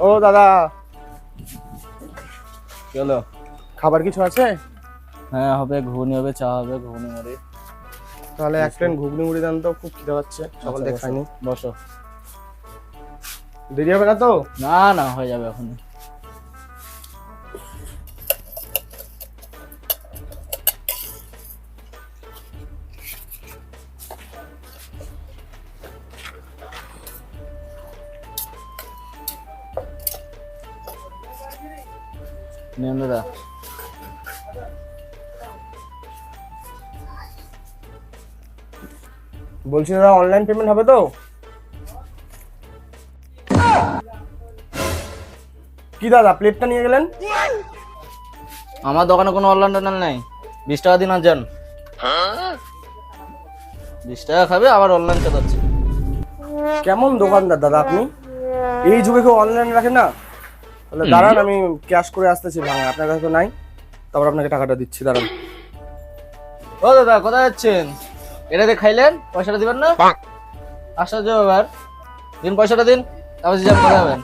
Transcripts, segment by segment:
ও দাদা। হলো? খাবার কিছু আছে? হ্যাঁ হবে ঘুগনি হবে চা হবে ঘুগনি মুড়ি। তাহলে এক প্লেন ঘুগনি মুড়ি দেন তো খুব খিদে পাচ্ছে। সকাল থেকে আচ্ছা, খাইনি বসো। দেরি হবে না তো? না না হয়ে যাবে এখন নিন দাদা বলছি দাদা অনলাইন পেমেন্ট হবে তো? কি দাদা প্লেটটা নিয়ে গেলেন? আমার দোকানে কোনো অনলাইন টনলাইন নেই। বিশ টাকা দিন আর যান বিশ টাকা খাবে আবার অনলাইন চালাচ্ছে কেমন দোকানদার দাদা আপনি? এই যুগে কেউ অনলাইন রাখে না? তাহলে দাঁড়ান আমি ক্যাশ করে আসতেছি। ভাঙা আপনার কাছে তো নাই। তারপর আপনাকে টাকাটা দিচ্ছি দাঁড়ান। ও দাদা কোথায় যাচ্ছেন? এটা দিয়ে খাইলেন? পয়সাটা দিবেন না? আশ্চর্য ব্যাপার। দিন পয়সাটা দিন তারপর কোথায় যাবেন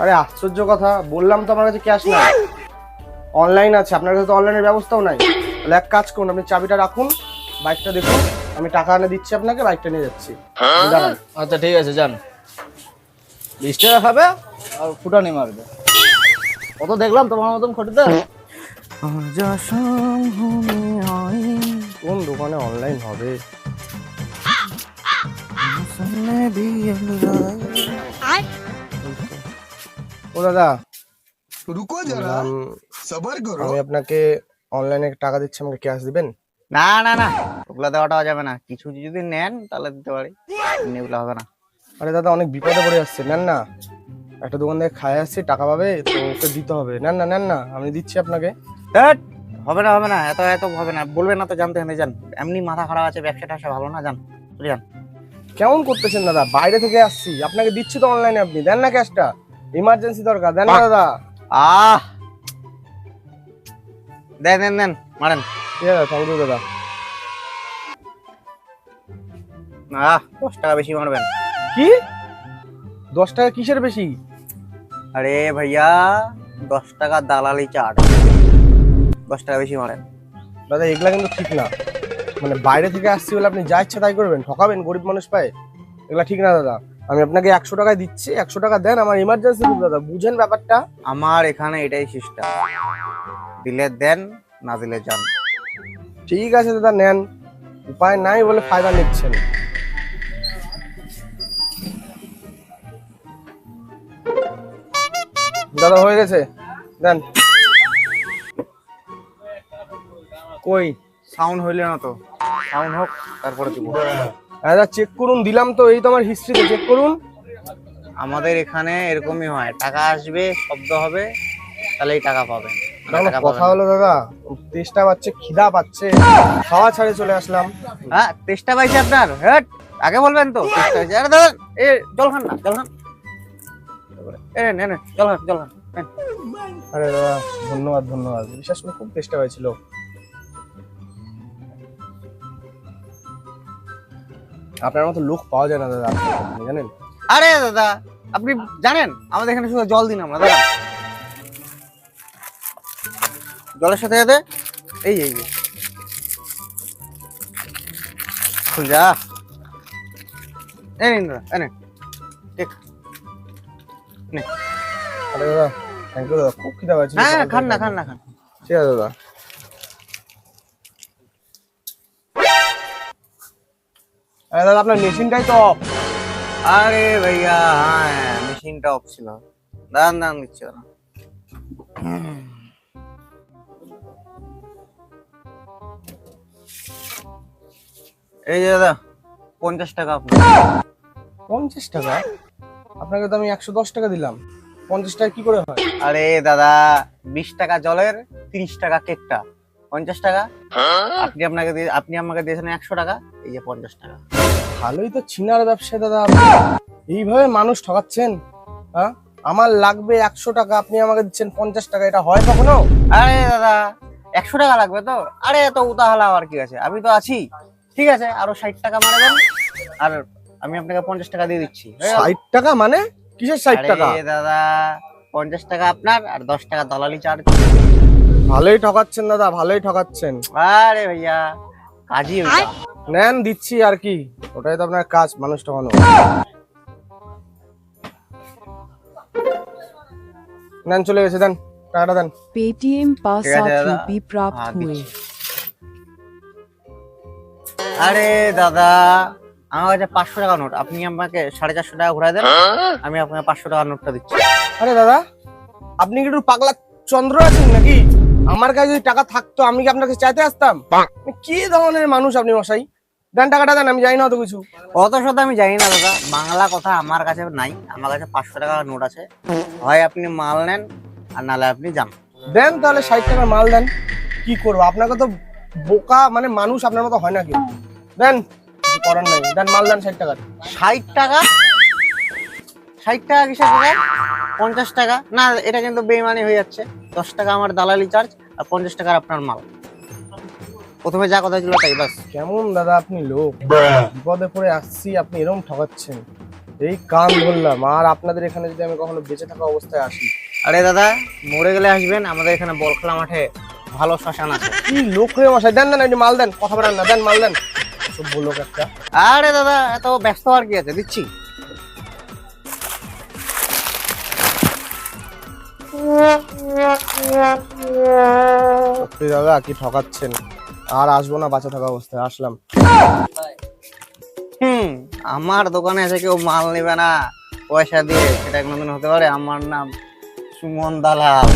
আরে আশ্চর্য কথা বললাম তো আমার কাছে ক্যাশ নাই। অনলাইন আছে আপনার কাছে তো অনলাইনের ব্যবস্থাও নাই। তাহলে এক কাজ করুন আপনি চাবিটা রাখুন বাইকটা দেখুন আমি টাকা এনে দিচ্ছি আপনাকে বাইকটা নিয়ে যাচ্ছি। দাঁড়ান। আচ্ছা ঠিক আছে যান। বিশ টাকা খাবে আর ফুটানি মারবে। কত দেখলাম তোমার মতন খটিদা কোন দোকানে অনলাইন হবে? ও দাদা রুকো যারা করো। আমি আপনাকে অনলাইনে টাকা দিচ্ছি আমাকে ক্যাশ দিবেন? না না না ওগুলা দেওয়াটা যাবে না। কিছু যদি নেন তাহলে দিতে পারি। এগুলো হবে না। আরে দাদা অনেক বিপদে পড়ে যাচ্ছে নেন না। একটা দোকান থেকে খাই আসছি টাকা পাবে তো ওকে দিতে হবে। নেন না নেন না আমি দিচ্ছি আপনাকে। হবে না হবে না এত এত হবে না বলবে না তো জানতে জানতে যান এমনি মাথা খারাপ আছে ব্যবসা ট্যাবসা ভালো না জান। চলে যান কেমন করতেছেন দাদা? বাইরে থেকে আসছি আপনাকে দিচ্ছি তো অনলাইনে আপনি। দেন না ক্যাশটা ইমার্জেন্সি দরকার দেন না দাদা। আহ। দেন দেন দেন মারেন। ঠিক আছে থ্যাংক ইউ দাদা। আহ দশ টাকা বেশি মারবেন। কি? দশ টাকা কিসের বেশি? আরে ভাইয়া দশ টাকা দালালি চাট দশ টাকা বেশি মারেন। দাদা এগুলা কিন্তু ঠিক না। মানে বাইরে থেকে আসছি বলে আপনি যা ইচ্ছা তাই করবেন ঠকাবেন গরিব মানুষ পায়। এগুলা ঠিক না দাদা। আমি আপনাকে একশো টাকায় দিচ্ছি একশো টাকা দেন আমার ইমার্জেন্সি দাদা। বুঝেন ব্যাপারটা? আমার এখানে এটাই সিস্টেম দিলে দেন না দিলে যান। ঠিক আছে দাদা নেন। উপায় নাই বলে ফায়দা নিচ্ছেন। দাদা হয়ে গেছে। দেন। কই? সাউন্ড হইলে না তো। সাউন্ড হোক তারপরে দিব। দাদা চেক করুন দিলাম তো এই তো আমার হিস্ট্রিতে চেক করুন। আমাদের এখানে এরকমই হয় টাকা আসবে শব্দ হবে তাহলেই টাকা পাবেন। না, না, কথা হলো দাদা তেষ্টা পাচ্ছে খিদা পাচ্ছে। খাওয়া ছাড়ে চলে আসলাম। হ্যাঁ তেষ্টা পাইছে আপনার হেট আগে বলবেন তো আরে দাদা এ জল খান না জল খান। এ নে নে জল খান জল খান। আরে দাদা ধন্যবাদ ধন্যবাদ। বিশ্বাস করে খুব চেষ্টা হয়েছিল। আপনার মতো লোক পাওয়া যায় না দাদা জানেন? আরে দাদা আপনি জানেন আমাদের এখানে শুধু জল দিন আমরা দাদা। জলের সাথে সাথে এই এই যা এই নিন দাদা এই নিন। ঠিক। দাদা থ্যাংক ইউ দাদা। খুব খিদা পাচ্ছিল হ্যাঁ খান না খান না খান। ঠিক আছে দাদা। আরে দাদা আপনার মেশিনটাই তো off। আরে ভাইয়া হ্যাঁ মেশিনটা অফ ছিল। দাঁড়ান দাঁড়ান দিচ্ছি দাঁড়ান এই যে দাদা পঞ্চাশ টাকা আপনার। পঞ্চাশ টাকা? আপনাকে তো আমি একশো দশ টাকা দিলাম। পঞ্চাশ টাকা কি করে হয়? আরে দাদা বিশ টাকা জলের তিরিশ টাকা কেকটা। পঞ্চাশ টাকা? আপনি আপনাকে দিয়ে আপনি আমাকে দিয়েছেন একশো টাকা এই যে পঞ্চাশ টাকা। ভালোই তো চিনার ব্যবসায় দাদা এইভাবে মানুষ ঠকাচ্ছেন হ্যাঁ? আমার লাগবে একশো টাকা আপনি আমাকে দিচ্ছেন পঞ্চাশ টাকা এটা হয় কখনো? আরে দাদা একশো টাকা লাগবে তো? আরে এত উতাহালা আর কি আছে? আমি তো আছি। ঠিক আছে আরও ষাট টাকা মারা আর আমি আপনাকে পঞ্চাশ টাকা দিয়ে দিচ্ছি। ষাট টাকা মানে? কিসের ষাট টাকা? দাদা পঞ্চাশ টাকা আপনার আর দশ টাকা দালালি চার্জ। ভালোই ঠকাচ্ছেন দাদা ভালোই ঠকাচ্ছেন। আরে ভাইয়া কাজই নেন দিচ্ছি আর কি। ওটাই তো আপনার কাজ মানুষ ঠকানো। নেন চলে গেছে দেন টাকাটা দেন। পেটিএম পাস রুপি প্রাপ্ত হ্যাঁ, হুয়ে আরে দাদা আমার কাছে পাঁচশো টাকা নোট। আপনি আমাকে সাড়ে চারশো টাকা ঘুরাই দেন আমি আপনাকে পাঁচশো টাকার নোটটা দিচ্ছি। আরে দাদা আপনি কি একটু পাগলা চন্দ্র আছেন নাকি? আমার কাছে যদি টাকা থাকতো আমি কি আপনার কাছে চাইতে আসতাম? আপনি কি ধরনের মানুষ আপনি মশাই? দেন টাকাটা দেন আমি জানি না অত কিছু। অত শত আমি জানি না দাদা বাংলা কথা আমার কাছে নাই আমার কাছে পাঁচশো টাকার নোট আছে। হয় আপনি মাল নেন আর নাহলে আপনি যান। দেন তাহলে ষাট টাকা মাল দেন। কি করব? আপনাকে তো বোকা মানে মানুষ আপনার মতো হয় না কেউ। দেন। কিছু করার নাই। দেন মাল দেন ষাট টাকার ষাট টাকা? ষাট টাকা কিসের টাকা পঞ্চাশ টাকা? না এটা কিন্তু বেইমানি হয়ে যাচ্ছে। দশ টাকা আমার দালালি চার্জ আর পঞ্চাশ টাকার আপনার মাল। প্রথমে যা কথা ছিল তাই বাস। কেমন দাদা আপনি লোক? বিপদে পড়ে আসছি আপনি এরকম ঠকাচ্ছেন। এই কান ধরলাম আর আপনাদের এখানে যদি আমি কখনো বেঁচে থাকা অবস্থায় আসি? আরে দাদা মরে গেলে আসবেন আমাদের এখানে বলখেলা মাঠে ভালো শ্মশান আছে। কি লোক রে মশাই? দেন দেন একটু মাল দেন কথা বলেন না। দেন মাল দেন। সব লোক একটা। আরে দাদা এত ব্যস্ত আর কি আছে দিচ্ছি। সত্যি দাদা কি ঠকাচ্ছেন? আর আসব না বাঁচা থাকা অবস্থায় আসলাম। হুম আমার দোকানে এসে কেউ মাল নেবে না। পয়সা দিয়ে সেটা কোনোদিন হতে পারে। আমার নাম সুমন দালাল।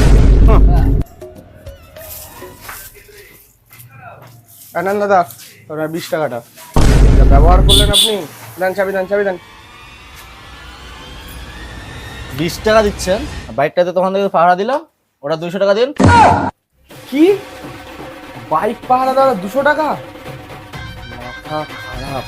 আর দাদা। আপনার বিশ টাকাটা। ব্যবহার করলেন আপনি? দেন চাবি দেন চাবি দেন। বিশ টাকা দিচ্ছেন। বাইকটাতে তখন থেকে পাহারা দিলাম ওটা দুশো টাকা দিন। কি? বাইক পাহারা দাদা দুশো টাকা? মাথা খারাপ।